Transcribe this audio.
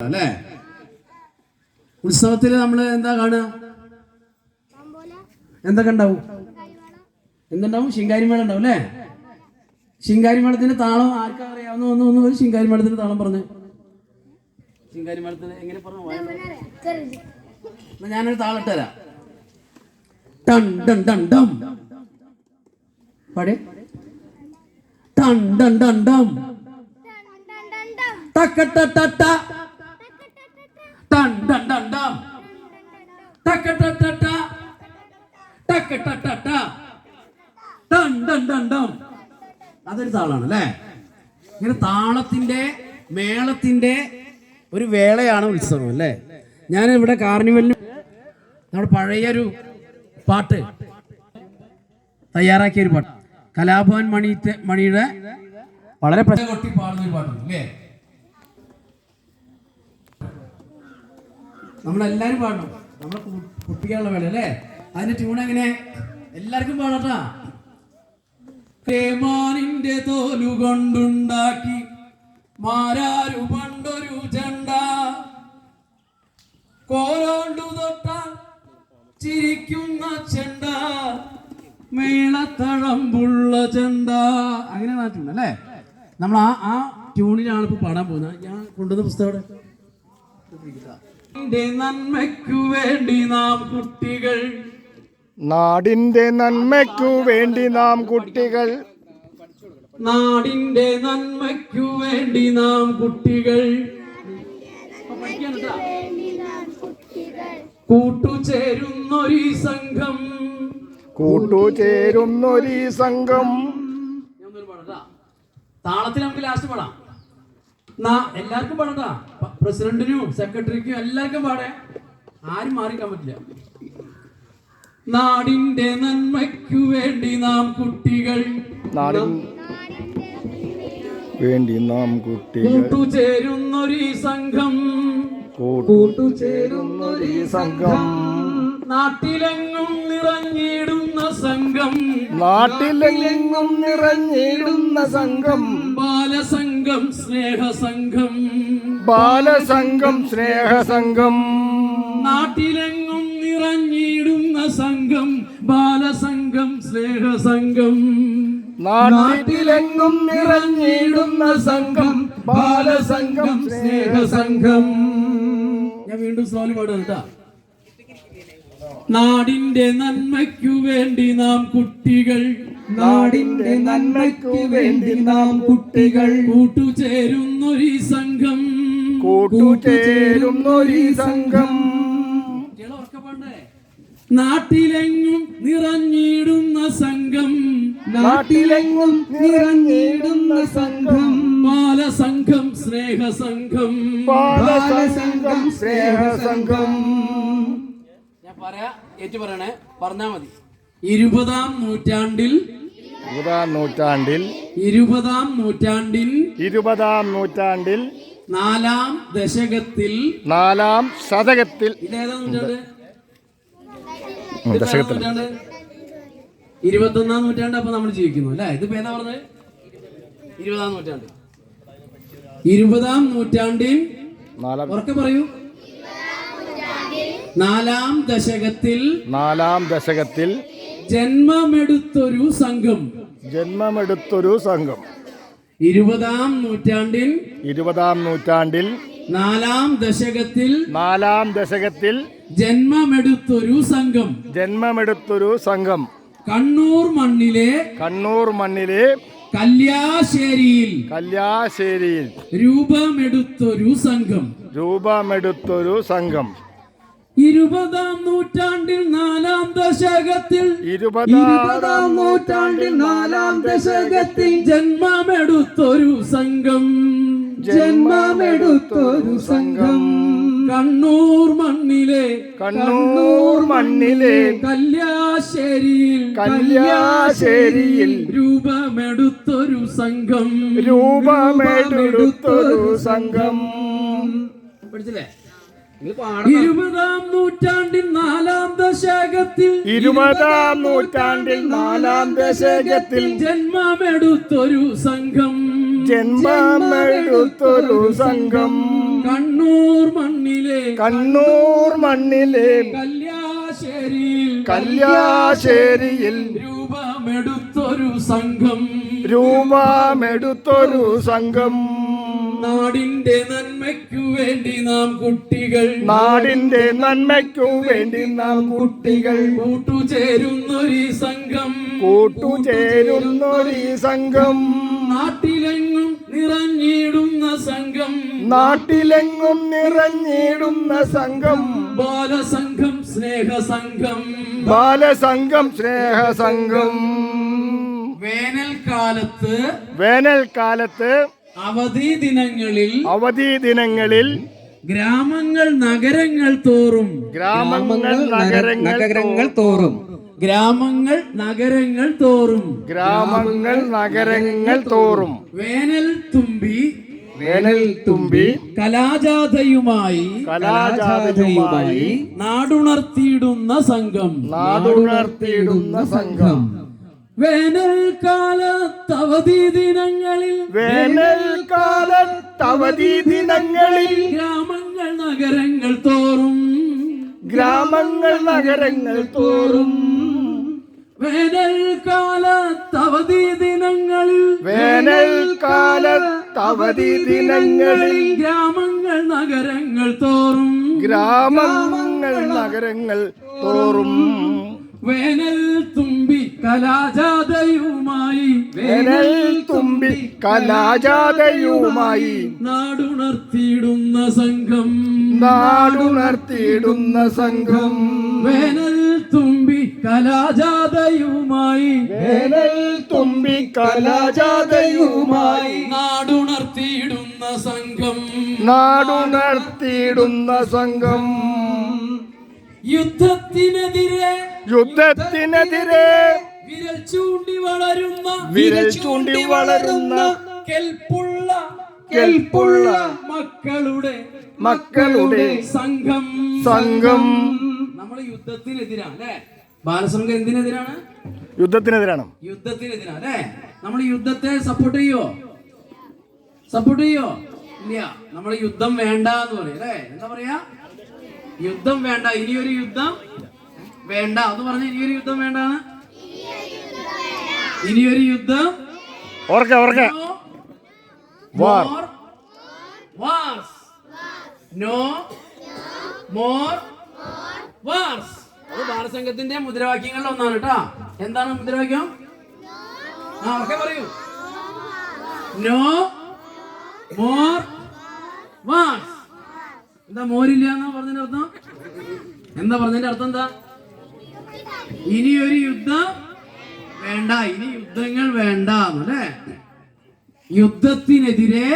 അല്ലേ? ഉത്സവത്തിൽ നമ്മൾ എന്താ കാണുക? എന്തൊക്കെ ഉണ്ടാവും? എന്തുണ്ടാവും? ശിങ്കാരിമേള ഉണ്ടാവും അല്ലേ? ശിങ്കാരിമേളത്തിന്റെ താളം ആർക്കാ അറിയാവുന്ന ഒന്ന് ഒന്ന് ഒരു ശിങ്കാരിമേളത്തിന്റെ താളം പറഞ്ഞു. ശിങ്കാരിമേളത്തിന് എങ്ങനെ പറഞ്ഞു? ഞാനൊരു താളം ഇട്ടുതരാം ടൺ ടൺ ടൺ ടം. പാടേ. ടൺ ടൺ ടൺ ടം. അതൊരു താളാണ് അല്ലേ ഇങ്ങനെ താളത്തിന്റെ മേളത്തിന്റെ ഒരു വേളയാണ് ഉത്സവം അല്ലേ? ഞാൻ ഇവിടെ കാർണിവലിന് നമ്മുടെ പഴയൊരു പാട്ട് തയ്യാറാക്കിയ ഒരു പാട്ട്. കലാഭവൻ മണി മണിയുടെ വളരെ പ്രശ്നം കൊട്ടി പാടുന്ന ഒരു പാട്ടുണ്ട് അല്ലേ? നമ്മളെല്ലാരും പാടണം. നമ്മളെ കുട്ടിക്കാനുള്ള വേള അല്ലേ? അതിന്റെ ട്യൂൺ എങ്ങനെ? എല്ലാവർക്കും പാടട്ടാ തേമാനിന്റെ തോലു കൊണ്ടുണ്ടാക്കി മാരാരു പണ്ടൊരു ചെണ്ട. കോലോണ്ടു തൊട്ടാൽ ചിരിക്കുന്ന ചെണ്ട. മേളത്തഴമ്പുള്ള ചെണ്ട. അങ്ങനെ നാട്ടുണ്ട് അല്ലേ? നമ്മൾ ആ ആ ട്യൂണിലാണ് ഇപ്പൊ പാടാൻ പോകുന്നത്. ഞാൻ കൊണ്ടുവന്ന പുസ്തകം ഇവിടെ ന്റെ നന്മയ്ക്കു വേണ്ടി നാം കുട്ടികൾ. നാടിന്റെ നന്മയ്ക്കു വേണ്ടി നാം കുട്ടികൾ. നാടിന്റെ നന്മയ്ക്കു വേണ്ടി നാം കുട്ടികൾ. കൂട്ടുചേരുന്നൊരു സംഘം. കൂട്ടുചേരുന്നൊരീ സംഘം. താളത്തിൽ നമുക്ക് ലാസ്റ്റ് പാടാം. എല്ലാവർക്കും പാടട്ടാ പ- പ്രസിഡന്റിനും സെക്രട്ടറിക്കും എല്ലാവർക്കും പാടെ ആരും മാറിക്കാൻ പറ്റില്ല. നാടിന്റെ നന്മയ്ക്കു വേണ്ടി നാം കുട്ടികൾ വേണ്ടി നാം കുട്ടികൾ കൂട്ടുചേരുന്നൊരു സംഘം കൂട്ടുചേരുന്നൊരു സംഘം നാട്ടിലെങ്ങും നിറഞ്ഞിടുന്ന സംഘം നാട്ടിലെങ്ങും നിറഞ്ഞിടുന്ന സംഘം ബാലസംഘം സ്നേഹസംഘം ബാലസംഘം സ്നേഹസംഘം. നാട്ടിലെങ്ങും നിറഞ്ഞിടുന്ന സംഘം ബാലസംഘം സ്നേഹസംഘം. നാട്ടിലെങ്ങും നിറഞ്ഞിടുന്ന സംഘം ബാലസംഘം സ്നേഹസംഘം. ഞാൻ വീണ്ടും സ്ലോലി പാടുക കേട്ടാ. നാടിന്റെ നന്മയ്ക്കു വേണ്ടി നാം കുട്ടികൾ നാടിന്റെ നന്മയ്ക്കു വേണ്ടി നാം കുട്ടികൾ. കൂട്ടുചേരുന്നൊരു സംഘം. കൂട്ടുചേരുന്നൊരീ സംഘം? നാട്ടിലെങ്ങും നിറഞ്ഞിടുന്ന സംഘം. നാട്ടിലെങ്ങും നിറഞ്ഞിടുന്ന സംഘം. ബാലസംഘം സ്നേഹസംഘം. ബാലസംഘം സ്നേഹസംഘം. ഞാൻ പറയാ ഏറ്റു പറയണേ പറഞ്ഞാ മതി. ഇരുപതാം നൂറ്റാണ്ടിൽ ഇരുപതാം നൂറ്റാണ്ടിൽ ഇരുപതാം നൂറ്റാണ്ടിൽ ഇരുപതാം നൂറ്റാണ്ടിൽ നാലാം ദശകത്തിൽ നാലാം ശതകത്തിൽ ദശകത്തിൽ. ഇരുപത്തൊന്നാം നൂറ്റാണ്ട് അപ്പൊ നമ്മൾ ജീവിക്കുന്നു അല്ലെ? ഇതിപ്പോ ഏതാ പറഞ്ഞത്? ഇരുപതാം നൂറ്റാണ്ട്. ഇരുപതാം നൂറ്റാണ്ടിൽ ഉറക്കെ പറയൂ. നാലാം ദശകത്തിൽ നാലാം ദശകത്തിൽ ജന്മമെടുത്തൊരു സംഘം. ജന്മമെടുത്തൊരു സംഘം. ഇരുപതാം നൂറ്റാണ്ടിൽ ഇരുപതാം നൂറ്റാണ്ടിൽ നാലാം ദശകത്തിൽ നാലാം ദശകത്തിൽ ജന്മമെടുത്തൊരു സംഘം. ജന്മമെടുത്തൊരു സംഘം. കണ്ണൂർ മണ്ണിലെ കണ്ണൂർ മണ്ണിലെ കല്യാശ്ശേരിയിൽ കല്യാശ്ശേരിയിൽ രൂപമെടുത്തൊരു സംഘം. രൂപമെടുത്തൊരു സംഘം. ഇരുപതാം നൂറ്റാണ്ടിൽ നാലാം ദശകത്തിൽ ഇരുപതാം നൂറ്റാണ്ടിൽ നാലാം ദശകത്തിൽ ജന്മമെടുത്തൊരു സംഘം. ജന്മമെടുത്തൊരു സംഘം. കണ്ണൂർ മണ്ണിലെ കണ്ണൂർ മണ്ണിലെ കല്യാശ്ശേരിയിൽ കല്യാശ്ശേരിയിൽ രൂപമെടുത്തൊരു സംഘം. രൂപമെടുത്തൊരു സംഘം. പഠിച്ചില്ലേ? ഇരുപതാം നൂറ്റാണ്ടിൽ നാലാം ദശകത്തിൽ ഇരുപതാം നൂറ്റാണ്ടിൽ നാലാം ദശകത്തിൽ ജന്മമെടുത്തൊരു സംഘം. ജന്മമെടുത്തൊരു സംഘം. കണ്ണൂർ മണ്ണിലെ കണ്ണൂർ മണ്ണിലെ കല്യാശ്ശേരിയിൽ കല്യാശ്ശേരിയിൽ രൂപമെടുത്തൊരു സംഘം. രൂപമെടുത്തൊരു സംഘം. നാടിന്റെ നന്മയ്ക്കു വേണ്ടി നാം കുട്ടികൾ നാടിന്റെ നന്മയ്ക്കു വേണ്ടി നാം കുട്ടികൾ കൂട്ടുചേരുന്നൊരു സംഘം. കൂട്ടുചേരുന്നൊരു സംഘം. നാട്ടിലെങ്ങും നിറഞ്ഞിടുന്ന സംഘം. നാട്ടിലെങ്ങും നിറഞ്ഞിടുന്ന സംഘം. ബാലസംഘം സ്നേഹസംഘം. ബാലസംഘം സ്നേഹസംഘം. വേനൽക്കാലത്ത് വേനൽക്കാലത്ത് അവധി ദിനങ്ങളിൽ അവധി ദിനങ്ങളിൽ ഗ്രാമങ്ങൾ നഗരങ്ങൾ തോറും ഗ്രാമങ്ങൾ നഗരങ്ങൾ തോറും ഗ്രാമങ്ങൾ നഗരങ്ങൾ തോറും ഗ്രാമങ്ങൾ നഗരങ്ങൾ തോറും വേനൽ തുമ്പി വേനൽ തുമ്പി കലാജാഥയുമായി കലാജാതയുമായി നാടുണർത്തിയിടുന്ന സംഘം നാടുണർത്തിയിടുന്ന സംഘം വേനൽക്കാലത്ത് അവധി ദിനങ്ങളിൽ വേനൽക്കാലത്തവധി ദിനങ്ങളിൽ ഗ്രാമങ്ങൾ നഗരങ്ങൾ തോറും ഗ്രാമങ്ങൾ നഗരങ്ങൾ തോറും വേനൽക്കാലത്തവധി ദിനങ്ങളിൽ വേനൽക്കാലത്തവധി ദിനങ്ങളിൽ ഗ്രാമങ്ങൾ നഗരങ്ങൾ തോറും ഗ്രാമങ്ങൾ നഗരങ്ങൾ തോറും വേനൽ തുമ്പി കലാജാഥയുമായി വേനൽ തുമ്പി കലാജാതയുമായി നാടുണർത്തിയിടുന്ന സംഘം. നാടുണർത്തിയിടുന്ന സംഘം. വേനൽ തുമ്പി കലാജാതയുമായി വേനൽ തുമ്പി കലാജാതയുമായി നാടുണർത്തിയിടുന്ന സംഘം. നാടുണർത്തിയിടുന്ന സംഘം. യുദ്ധത്തിനെതിരെ യുദ്ധത്തിനെതിരെ വിരൽ ചൂണ്ടി വളരുന്ന വിരൽ ചൂണ്ടി വളരുന്ന കെൽപ്പുള്ള കെൽപ്പുള്ള മക്കളുടെ മക്കളുടെ സംഘം. സംഘം. നമ്മൾ യുദ്ധത്തിനെതിരാണ് അല്ലെ? ബാലസംഘം എന്തിനെതിരാണ്? യുദ്ധത്തിനെതിരാണ്. യുദ്ധത്തിനെതിരാണ് അല്ലെ? നമ്മൾ യുദ്ധത്തെ സപ്പോർട്ട് ചെയ്യോ? സപ്പോർട്ട് ചെയ്യോ? ഇല്ല. നമ്മൾ യുദ്ധം വേണ്ട എന്ന് പറയും അല്ലെ? എന്താ പറയാ? യുദ്ധം വേണ്ട ഇനിയൊരു യുദ്ധം വേണ്ട. എന്ന് പറഞ്ഞ ഇനിയൊരു യുദ്ധം വേണ്ടാന്ന്? ഇനിയൊരു യുദ്ധം. ഓർക്ക ഓർക്ക war More no more wars. അത് ബാലസംഘത്തിന്റെ മുദ്രാവാക്യങ്ങളിൽ ഒന്നാണ് കേട്ടാ. എന്താണ് മുദ്രാവാക്യം? ആ ഓക്കെ പറയൂ. നോ മോർ വാർസ് എന്താ മോരില്ല എന്നാ പറഞ്ഞതിന്റെ അർത്ഥം? എന്താ പറഞ്ഞതിന്റെ അർത്ഥം എന്താ? ഇനിയൊരു യുദ്ധം. വേണ്ട ഇനി യുദ്ധങ്ങൾ വേണ്ട എന്നല്ലേ യുദ്ധത്തിനെതിരെ